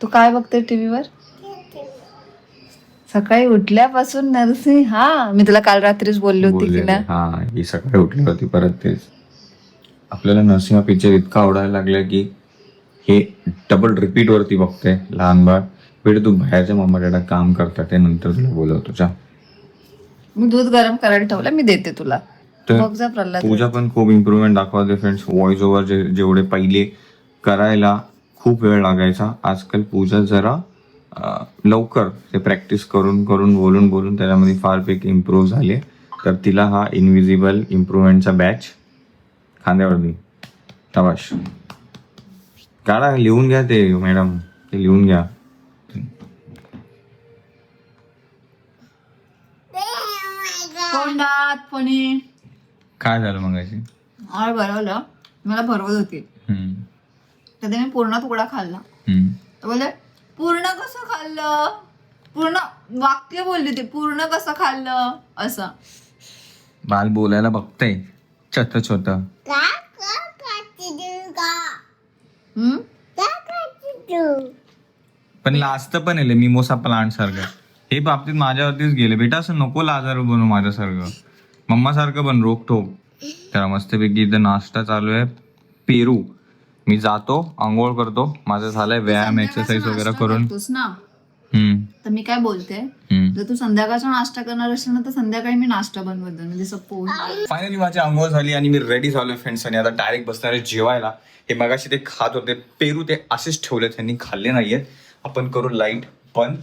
तू काय बघते टीव्हीवर? सकाळी उठल्यापासून नरसिंह हा मी तुला काल रात्रीच बोलली होती की बोललेले. ना हा ही सकाळी उठली होती परत तेच. आपल्याला नरसिंहा पिक्चर इतका आवडायला लागला की हे डबल रिपीट वरती बघते लहान बाळ. बेटे तू बाहेरच्या मम्मा डॅडा काम करतात ते नंतर तुला बोलवतो चा मी दूध गरम करायला ठेवलं मी देते तुला. तर बघ जा प्रल्हाद. पूजा पण खूप इम्प्रुव्हमेंट दाखवते फ्रेंड्स व्हॉइस ओव्हर जे जेवढे पहिले करायला खूप वेळ लागायचा. आजकाल पूजा जरा लवकर ते प्रॅक्टिस करून करून बोलून बोलून त्याच्यामध्ये फारपैकी इम्प्रूव्ह झाले. तर तिला हा इनविजिबल इम्प्रुव्हमेंटचा बॅच खांद्यावरती. तवाश काढा लिहून घ्या ते मॅडम ते लिहून घ्या. काय झालं मगाशी? आळ भरवलं मला भरवत होती. तर ते मी पूर्ण तुकडा खाल्ला. तर बोले पूर्ण कसं खाल्लं? पूर्ण वाक्य बोलली ती पूर्ण कसं खाल्लं? असं. बाल बोलायला बघतंय छोट छोट. हम्म? पण लाजत पण आहे मिमोसा प्लांट सारखं. हे बाबतीत माझ्यावरतीच गेले. बेटा असं नको लाजारू बनू माझ्यासारखं. मम्मा सारखं बन रोक ठोक तर मस्तपैकी इथं नाश्ता चालू आहे. पेरू. मी जातो आंघोळ करतो. माझं झालंय व्यायाम एक्सरसाइज वगैरे करून. ना? हम्म, तर मी काय बोलते. जर तू संध्याकाळचा नाश्ता करणार असेल ना तर संध्याकाळी मी नाश्ता बनवत जाईन. म्हणजे असं पोहे फायनली माझी आंघोळ झाली आणि मी रेडी झालोय फ्रेंड्स आणि आता डायरेक्ट बसणार आहे जेवायला हे मगाशी ते खात होते. पेरू ते असेच ठेवले त्यांनी खाल्ले नाहीयेत. आपण करू लाइट पण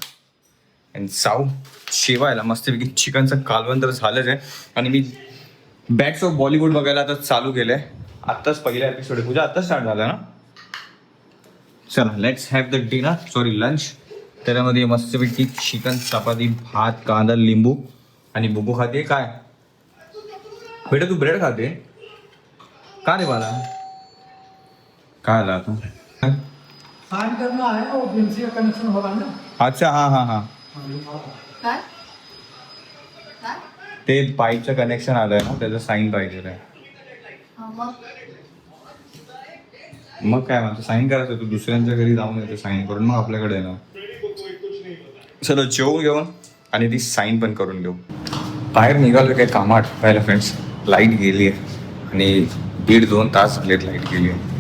आणि जाऊ. जेवायला. मस्तपैकी चिकनचं कालवण तर झालंच आहे. आणि मी बॅट्स ऑफ बॉलिवूड बघायला आता चालू केलंय. आत्ताच पहिला एपिसोड आहे पूजा आत्ताच स्टार्ट झाला ना? चला let's have the dinner sorry lunch त्याच्यामध्ये मस्तपैकी चिकन चपाती भात कांदा लिंबू आणि बुबू खाते. काय? बेटा तू ब्रेड खाते? का रे बाला काय आला आता? साइन करना है वो बीएमसी का कनेक्शन होगा ना? अच्छा हा हा हा. काय? काय? ते पाईपचं कनेक्शन आलंय ना त्याचं साईन पाहिजे मग? काय मला साईन करायचं तू दुसऱ्यांच्या घरी जाऊन येते साईन करून मग आपल्याकडे येणार चलो जेवून घेऊन आणि ती साईन पण करून घेऊ. बाहेर निघालो काही कामात पाहिलं फ्रेंड्स लाइट गेली आहे. आणि दीड दोन तास झालेत लाइट गेली आहे.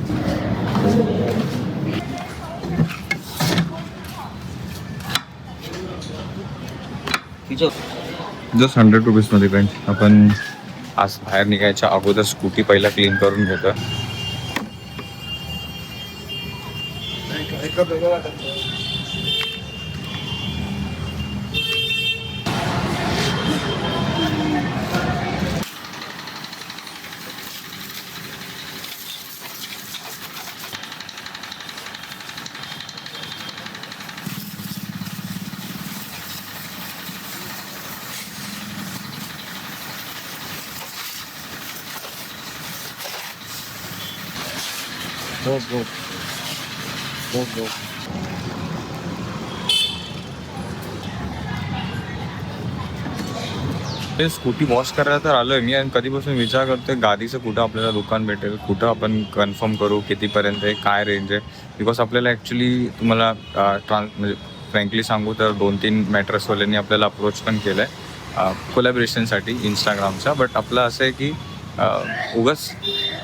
जस्ट हंड्रेड रुपीजमध्ये फ्रेंड्स आपण आज बाहेर निघायच्या अगोदर स्कूटी पहिला क्लीन करून घेतो ते स्कूटी वॉश करायला तर आलोय मी आणि कधीपासून विचार करतोय गादीचं कुठं आपल्याला दुकान भेटेल कुठं आपण कन्फर्म करू कितीपर्यंत आहे काय रेंज आहे? बिकॉज आपल्याला ॲक्च्युली तुम्हाला ट्रान्स म्हणजे फ्रँकली सांगू तर दोन तीन मॅट्रसवाल्यांनी आपल्याला अप्रोच पण केलं आहे कोलॅबरेशनसाठी इंस्टाग्रामचा बट आपलं असं आहे की उगाच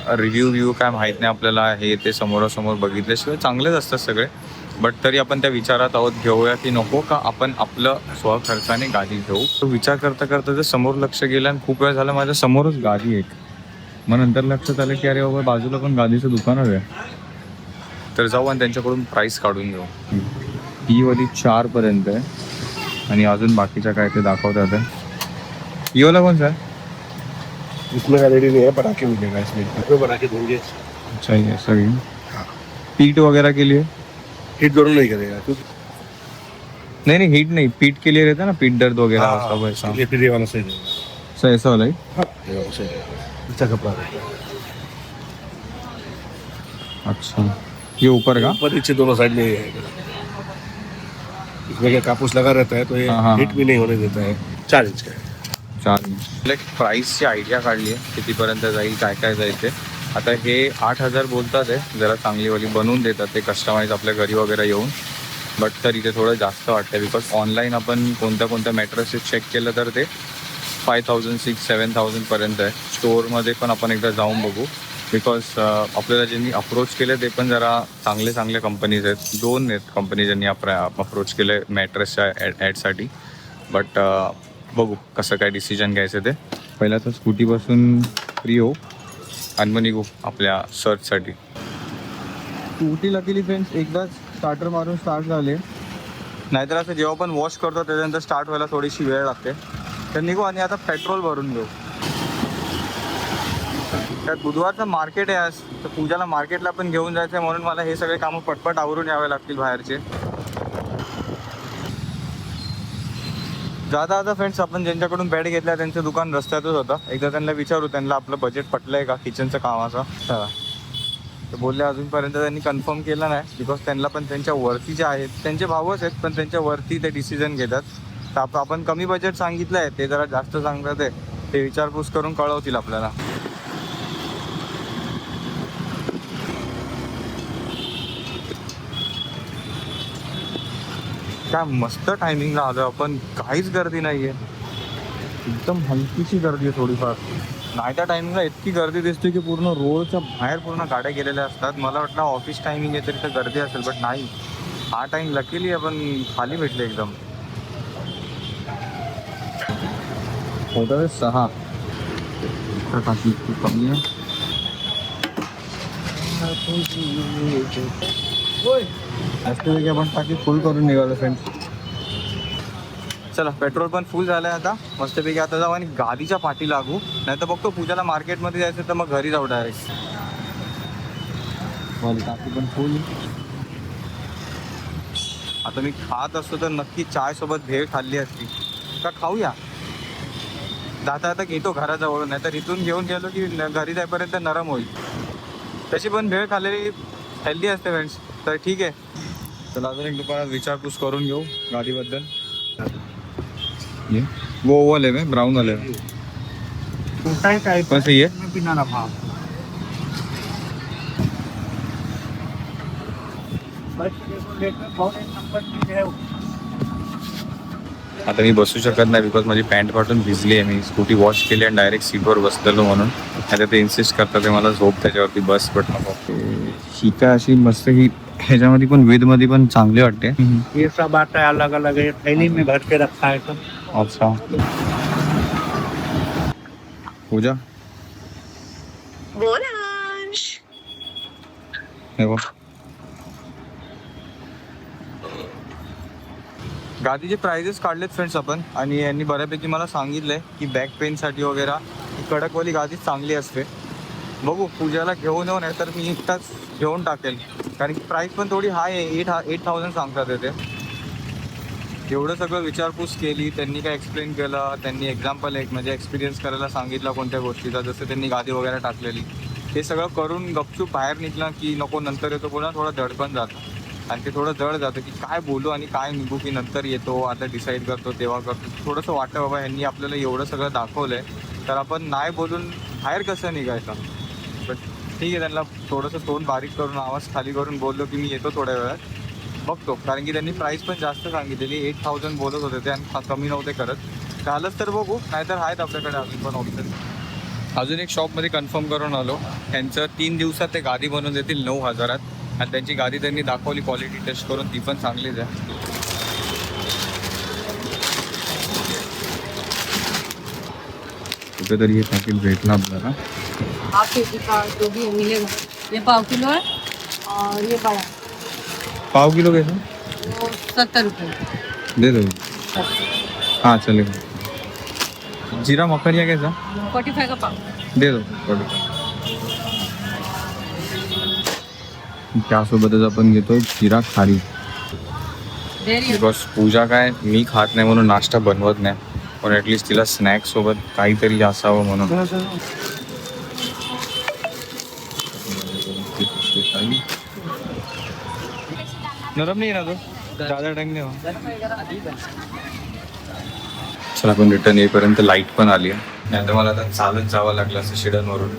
रिव्ह्यू व्ह्यू काय माहीत नाही आपल्याला हे ते समोरासमोर बघितल्याशिवाय चांगलेच असतात सगळे. बट तरी आपण त्या विचारात आहोत घेऊया की नको का आपण आपलं स्वखर्चाने गाडी घेऊ? तो विचार करता करता जर समोर लक्ष गेलं आणि खूप वेळ झाला माझ्या समोरच गाडी एक. मग नंतर लक्षात आलं की अरे बाबा बाजूला पण गाडीचं दुकान आहे. तर जाऊ आणि त्यांच्याकडून प्राईस काढून घेऊ. ही वाली चारपर्यंत आहे. आणि अजून बाकीच्या काय ते दाखवतात. आहे योला कोण सर इसमें का रेडी नहीं है पटाखे मिलेगा इसमें। इसमें पटाखे देंगे। अच्छा ये सही पीठ वगैरह के लिए? हिट दोनों नहीं करेगा क्योंकि नहीं नहीं हीट नहीं पीठ के लिए रहता है ना पीठ दर्द वगैरह हाँ, सब ऐसा। इसलिए फिर ये वाला सही रहेगा। सो ऐसा वाला ही? हाँ ये वाला सही रहेगा। अच्छा कपड़ा रहेगा अच्छा। ये ऊपर का? ऊपर नीचे दोनों साइड में है इसमें क्या कापूस लगा रहता है तो ये हाँ, हाँ, हाँ। भी नहीं होने देता है। चार इंच का है। छान लाईक प्राईसची आयडिया काढली आहे कितीपर्यंत जाईल काय काय जाईल ते. आता हे आठ हजार बोलतात आहे जरा चांगलीवाली बनवून देतात ते कस्टमाइज आपल्या घरी वगैरे येऊन. बट तरी ते थोडं जास्त वाटतं बिकॉज ऑनलाईन आपण कोणत्या कोणत्या मॅट्रेसेस चेक केलं तर ते फाय थाउजंड सिक्स सेवन थाउजंडपर्यंत आहे. स्टोअरमध्ये पण आपण एकदा जाऊन बघू. बिकॉज आपल्याला ज्यांनी अप्रोच केले ते पण जरा चांगले चांगले कंपनीज आहेत. दोन आहेत कंपनी ज्यांनी अप्रोच केले मॅट्रेसच्या ॲड ॲडसाठी बट बघू कसं काय डिसिजन घ्यायचं ते. पहिला तर स्कूटीपासून फ्री हो. आणि मग निघू आपल्या सर्चसाठी स्कूटी लकीली फ्रेंड्स एकदाच स्टार्टर मारून स्टार्ट झाले. नाहीतर असं जेव्हा पण वॉश करतो त्याच्यानंतर स्टार्ट व्हायला थोडीशी वेळ लागते. तर निघू आणि आता पेट्रोल भरून घेऊ. त्यात बुधवारचं मार्केट आहे आज. तर पूजाला मार्केटला पण घेऊन जायचं आहे म्हणून मला हे सगळे कामं पटपट आवरून यावे लागतील बाहेरचे. जाता आता फ्रेंड्स आपण ज्यांच्याकडून बेड घेतला त्यांचं दुकान रस्त्यातच होतं. एकदा त्यांना विचारू त्यांना आपलं बजेट पटलंय का किचनचं कामाचं चला तर बोलले अजूनपर्यंत त्यांनी कन्फर्म केलं नाही बिकॉज त्यांना पण त्यांच्या वरती जे आहेत त्यांचे भावच आहेत पण त्यांच्या वरती ते डिसिजन घेतात. तर आप- आपण कमी बजेट सांगितलं आहे ते जरा जास्त सांगतात आहे. ते विचारपूस करून कळवतील आपल्याला. काय मस्त टायमिंगला आलो आपण. काहीच गर्दी नाहीये. एकदम हलकीशी गर्दी आहे थोडीफार. नाही त्या टायमिंगला इतकी गर्दी दिसते की पूर्ण रोडच्या बाहेर पूर्ण गाड्या गेलेल्या असतात. मला वाटलं ऑफिस टायमिंग आहे तरी तर गर्दी असेल बट नाही. हा टाइम लकीली आपण खाली भेटले एकदम. होता रे सहा. तर कमी आहे. मस्तपैकी आपण टाकी फुल करून निघालो फ्रेंड चला पेट्रोल पण फुल झालंय आता. मस्तपैकी आता जाऊ आणि गाडीच्या पाठी लागू. नाही तर बघतो पूजाला मार्केटमध्ये जायचं तर मग घरी जाऊ डायरेक्ट टाकी पण फुल आता मी खात असतो तर नक्की चाय सोबत भेळ खाल्ली असती. का खाऊया? जाता आता घेतो घराजवळ नाही तर इथून घेऊन गेलो की घरी जाईपर्यंत नरम होईल. तशी पण भेळ खाल्लेली हेल्दी असते फ्रेंड्स तर ठीक आहे. चला अजून एक दुकानात विचारपूस करून घेऊ गाडीबद्दल. ये. वो वो वाले. में ब्राउन वाले में कौन सी आता मी बसू शकत नाही बिकॉज माझी पॅन्ट पाठून भिजली आहे. मी स्कूटी वॉश केली आणि डायरेक्ट सीटवर बसलेलो म्हणून. आता ते इन्सिस्ट करतात ते मला झोप त्याच्यावरती बस बट नको ही काय अशी मस्त ही ह्याच्यामध्ये पण वेदमध्ये पण चांगली वाटते. ये सब आता है अलग अलग है थैली में भर के रखा है सब अच्छा पूजा हे बघ. गादीचे प्राइजेस काढलेत फ्रेंड्स आपण आणि यांनी बऱ्यापैकी मला सांगितलंय की बॅक पेनसाठी वगैरे ही कडकवाली गादी चांगली असते. बघू पूजाला घेऊन येऊ नाही तर मी एकटाच घेऊन टाकेल. कारण की प्राईस पण थोडी हाय आहे एट एट थाउजंड सांगतात ते एवढं सगळं विचारपूस केली त्यांनी काय एक्सप्लेन केलं त्यांनी एक्झाम्पल एक म्हणजे एक्सपिरियन्स करायला सांगितलं कोणत्या गोष्टीचा जसं त्यांनी गादी वगैरे टाकलेली. हे सगळं करून गपचूप बाहेर निघलं की नको नंतर येतो पुन्हा थोडं जड पण जातं. आणि ते थोडं जड जातं की काय बोलू आणि काय निघू की नंतर येतो आता डिसाईड करतो तेव्हा करतो. थोडंसं वाटतं बाबा यांनी आपल्याला एवढं सगळं दाखवलं आहे तर आपण नाही बोलून बाहेर कसं निघायचं? ठीक आहे त्यांना थोडंसं तोंड बारीक करून आवाज खाली करून बोललो की मी येतो थोड्या वेळात. बघतो कारण की त्यांनी प्राईस पण जास्त सांगितलेली एट थाउजंड बोलत होते ते आणि कमी नव्हते करत. कालच तर बघू नाहीतर आहेत आपल्याकडे अजून पण ऑप्शन अजून एक शॉपमध्ये कन्फर्म करून आलो. त्यांचं तीन दिवसात ते गादी बनवून देतील नऊ हजारात. आणि त्यांची गादी त्यांनी दाखवली क्वालिटी टेस्ट करून ती पण चांगलीच आहे. कुठेतरी हे पॅकेट भेटला आपल्याला. हाफ के जी का जो भी मिलेगा। ये पाव किलो है और ये बड़ा पाव किलो कैसे? वो सत्तर रुपये दे दो। हाँ चलेगा। जीरा मखनिया कैसा? फोर्टी फाइव का पाव। दे दो। थोडं त्यासोबतच आपण घेतो जिरा खारी है। बिकॉज पूजा काय मी खात नाही म्हणून नाश्ता बनवत नाही। पण ॲटलिस्ट तिला स्नॅक्स सोबत काहीतरी असावं म्हणून नरम नाही ना तो जादा टाइम नाही हो. चला आपण रिटर्न येईपर्यंत लाइट पण आली आहे. नाही तर मला आता चालत जावं लागलं असं शिडनवरून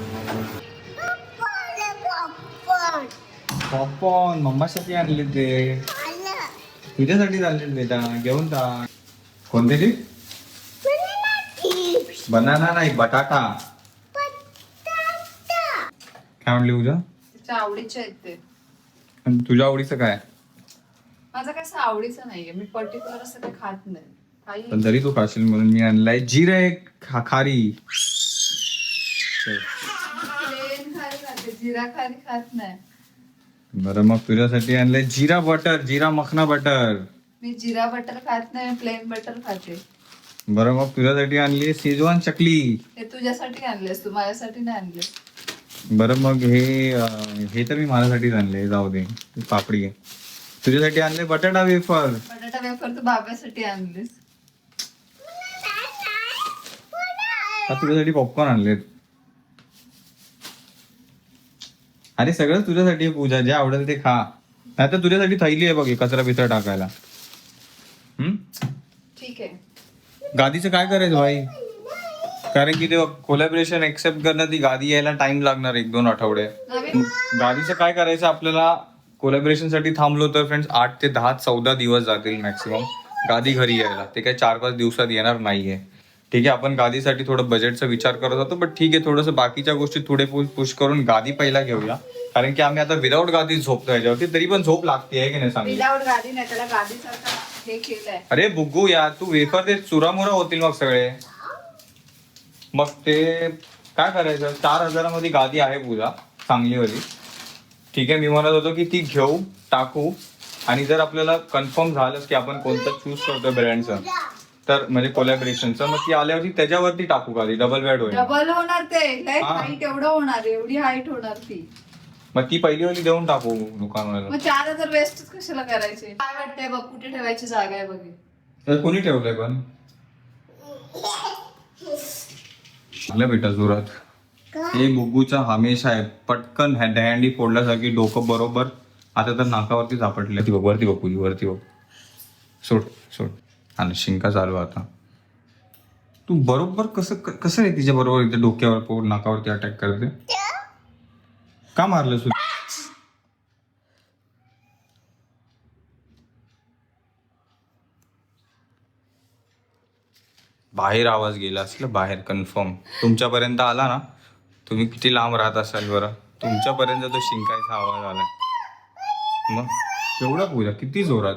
पॉपकॉर्न मम्मासाठी आणले ते. तुझ्यासाठी चालले बेटा घेऊन टाक कोणते ती? बनाना नाही बटाटा. काय म्हणली तिच्या आवडीचे आहेत ते. आणि तुझ्या आवडीचं काय? माझं कसं आवडीचं नाहीये. मी पर्टिक्युलर असं काही खात नाही. काही पण तरी तू खाशील म्हणून मी आणलाय. जिरा एक खा खारी. प्लेन खारी खाते. जिरा खारी खात नाही. बरं मग तुझ्यासाठी आणलंय जिरा बटर जिरा मखना बटर. मी जिरा बटर खात नाही प्लेन बटर खाते. बरं मग तुझ्यासाठी आणली शेजवान चकली. हे तुझ्यासाठी आणलेस तू माझ्यासाठी नाही आणलेस बरं मग हे अं, हे तर मी माझ्यासाठीच आणले जाऊ दे. पापडी आहे. तुझ्यासाठी आणले बटाटा वेफर. बटाटा वेफर तू बाब्यासाठी आणलीस. तुझ्यासाठी पॉपकॉर्न आणलेत. अरे सगळं तुझ्यासाठी पूजा. जे आवडेल ते खा. नाही तर तुझ्यासाठी थैली आहे बघ कचरा बिचरा टाकायला. हम्म? ठीक आहे. गादीचं काय करायचं भाई? कारण की ते कोलॅबरेशन एक्सेप्ट करणं ती गादी यायला टाइम लागणार एक दोन आठवडे. गादीचं काय करायचं आपल्याला? कोलॅबरेशनसाठी थांबलो तर फ्रेंड्स आठ ते दहा चौदा दिवस जातील मॅक्सिमम गादी घरी यायला. ते काय चार पाच दिवसात येणार नाहीये. ठीक आहे आपण गादीसाठी थोडं बजेटचा विचार करत होतो बट ठीक आहे थोडंसं बाकीच्या गोष्टी थोडे पुश करून गादी पहिला घेऊया. कारण की आम्ही आता विदाऊट गादी झोपतो याच्यावरती तरी पण झोप लागते आहे की नाही सांग? विदाऊट गादी नाही त्याला गादीसारखा हे केलंय. अरे बुग्गू यार तू वेफर ते चुरामुरा होतील मग सगळे. मग ते काय करायचं? चार हजारामध्ये गादी आहे पूजा चांगलीवाली ठीक आहे मी म्हणत होतो की ती घेऊ टाकू. आणि जर आपल्याला कन्फर्म झालं की आपण कोणतं चूज करतो ब्रँडचं तर म्हणजे कोलॅबरेशनचं मग ती आल्यावरती त्याच्यावरती टाकू गादी डबल बेड होईल. डबल होणार ते. लय हा. हाईट एवढं होणार एवढी हाईट होणार ती. मग ती पहिली वाली देऊन टाकू दुकानवाल्याला मग चार हजार वेस्ट कशाला करायचे? काय वाटतंय बघ कुठे ठेवायची जागा आहे बघ. तर कोणी ठेवलंय पण? आलं बेटा जोरात. हे गुगूचा हमेशा आहे पटकन हँडी दहंडी फोडल्यासारखी डोकं बरोबर आता तर नाकावरती झापटले. ती बघ वरती बघ वरती बघ. सोड सोड. आणि शिंका चालू आता. तू बरोबर कसं कसं नाही तिच्या बरोबर इथे डोक्यावर पोट नाकावरती अटॅक करते? का मारलं सुद्धा बाहेर आवाज गेला असला बाहेर कन्फर्म तुमच्यापर्यंत आला ना? तुम्ही किती लांब राहत असाल बरं? तुमच्यापर्यंत तो शिंकायचा आवाज आला मग? एवढा पूजा किती जोरात?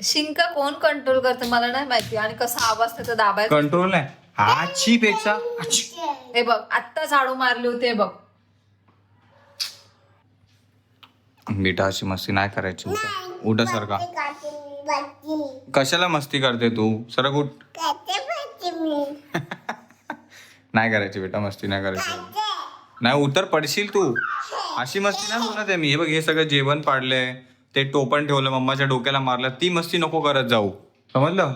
शिंका कोण कंट्रोल करतं मला नाही माहिती. आणि कसा आवाज त्याचा दाबायचा? कंट्रोल नाही. आची पेक्षा आची. हे बघ आत्ता झाडू मारले होते हे बघ. बेटा अशी मस्ती नाही करायची. उठ. सारखा. कशाला मस्ती करते तू? सरक उठ. नाही करायची बेटा मस्ती नाही करायची. नाही उतर पडशील तू. अशी मस्ती नाही म्हणत आहे मी. हे बघ हे सगळं जेवण पाडलंय ते टोपण ठेवलं मम्माच्या डोक्याला मारलं. ती मस्ती नको करत जाऊ. समजलं?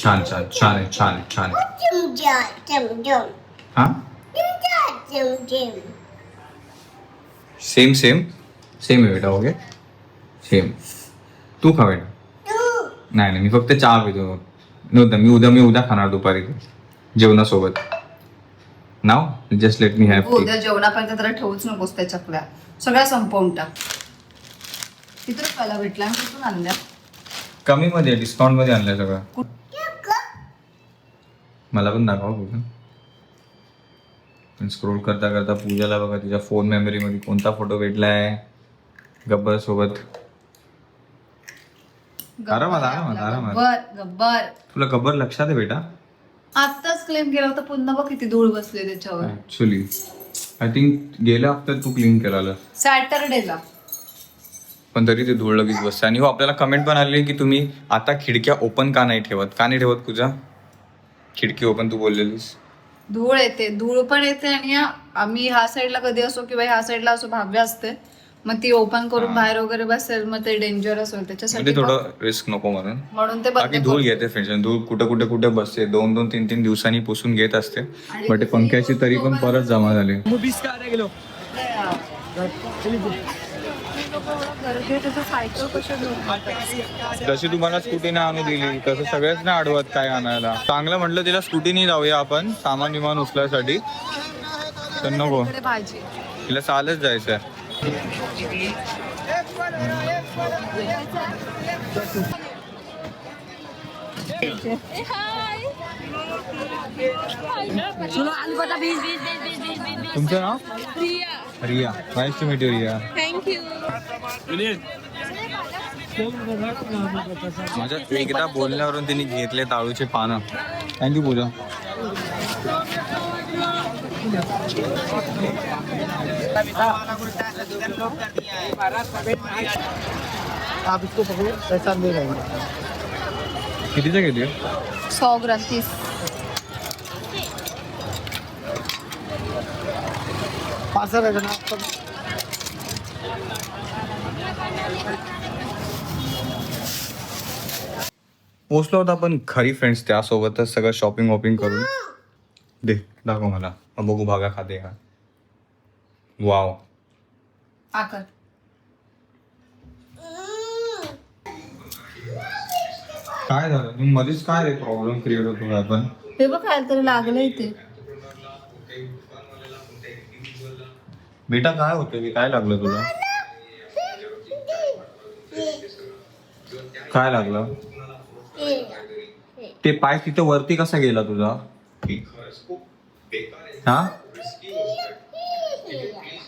छान छान छान आहे छान आहे छान आहे. हा? सेम सेम सेम आहे बेटा ओके सेम तू खा बेटा. नाही नाही मी फक्त चहा पितो. नव्हतं मी उद्या मी उद्या खाणार दुपारी जेवणासोबत. नाव? जस्ट लेट मी हॅव उद्या जेवणापर्यंत त्याला ठेवूच नकोस त्या चकल्या सगळ्या संपवून टाक किती रुपयाला भेटला? आणि कुठून आणल्या? कमी मध्ये डिस्काउंटमध्ये आणलंय सगळं. मला पण दाखवा पूजा स्क्रोल करता करता पूजाला बघा तिच्या फोन मेमरी मध्ये कोणता फोटो भेटलाय? गब्बर सोबत. आरामात आरामात आरामात गब्बर गब्बर. तुला गब्बर लक्षात आहे बेटा? आत्ताच क्लेम केला होता पुन्हा बघ किती धूळ बसले त्याच्यावर. ऍक्च्युली आय थिंक गेल्या हप्त्यात तू क्लीन केला सॅटरडेला पण तरी ते धूळ लगेच बसते. आणि हो आपल्याला कमेंट पण आली की तुम्ही आता खिडक्या ओपन का नाही ठेवत? का नाही ठेवत पूजा? खिडकी ओपन तू बोललेलीस. धूळ येते. धूळ पण येते आणि आम्ही ह्या साईडला कधी असो किंवा ह्या साईडला असो भाव्य असते. मग ती ओपन करून बाहेर वगैरे बसेल मग ते डेंजरस होईल. त्याच्यासाठी म्हणजे थोडं रिस्क नको म्हणून. म्हणून ते बाकी धूळ घेते फ्रेंड्स धूळ कुठे कुठे कुठे बसते. दोन दोन तीन तीन दिवसांनी पुसून घेत असते. बट पंख्याची तरी पण परत जमा झाली. कशा जशी तुम्हाला स्कूटीने आणू दिली तसं सगळ्याच नाही अडवत काय आणायला. चांगलं म्हटलं तिला स्कूटीने जाऊया आपण सामान विमान उचलायसाठी. तर नको. तिला चालत जायचंय. सुनो तुमचं नाव? Riya. Nice to meet you Riya. माझ्या एकदा बोलण्यावरून तिने घेतले ताळूचे पानं. Thank you Pooja. आप इसको पकड़ो पैसा ले हैं? घेते सौ ग्राम तीस। पार्सल है ना आपका पोचलो होता पण खरी फ्रेंड्स त्यासोबतच सगळं शॉपिंग वॉपिंग करून दे दाखव मला. मग बघू भागा खाते का. वाव आकर काय झालं? तुम्ही मध्येच काय रे प्रॉब्लेम क्रिएट होतो आपण हे बघ काय तरी लागलंय ते बेटा काय होतं मी काय लागलं तुला? काय लागलं? ते पाय तिथं वरती कसा गेला तुझा? हा?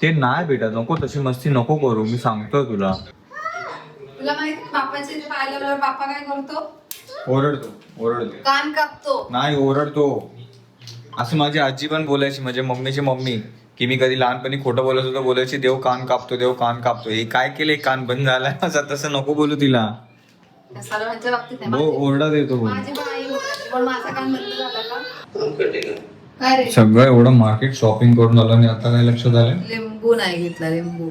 ते नाही बेटा नको तशी मस्ती नको करू मी सांगतोय तुला. तुला माहिती बापाचे जे पाय लावल्यावर बापा काय करतो? ओरडतो ओरडतो. कान कापतो. नाही ओरडतो. असं माझी आजी पण बोलायची म्हणजे मम्मीची मम्मी की मी कधी लहानपणी खोटं बोलत होतो बोलायची देव कान कापतो देव कान कापतो. हे काय केले कान बंद झालाय माझा तसं नको बोलू तिला. या सर्वांच्या बाबतीत आहे. बो माझी- ओरडा देतो. बोल माझी पण आई बोलायची, पण माझा कान बंद झाला का? काय रे? सगळं एवढं मार्केट शॉपिंग करून आलं आणि आता काय लक्षात आलं लिंबू नाही घेतला लिंबू.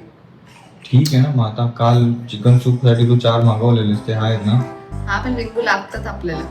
ठीक आहे ना मग आता काल चिकन सूपसाठी तू चार मागवलेले ते आहेत ना? हा पण लिंबू लागतात आपल्याला.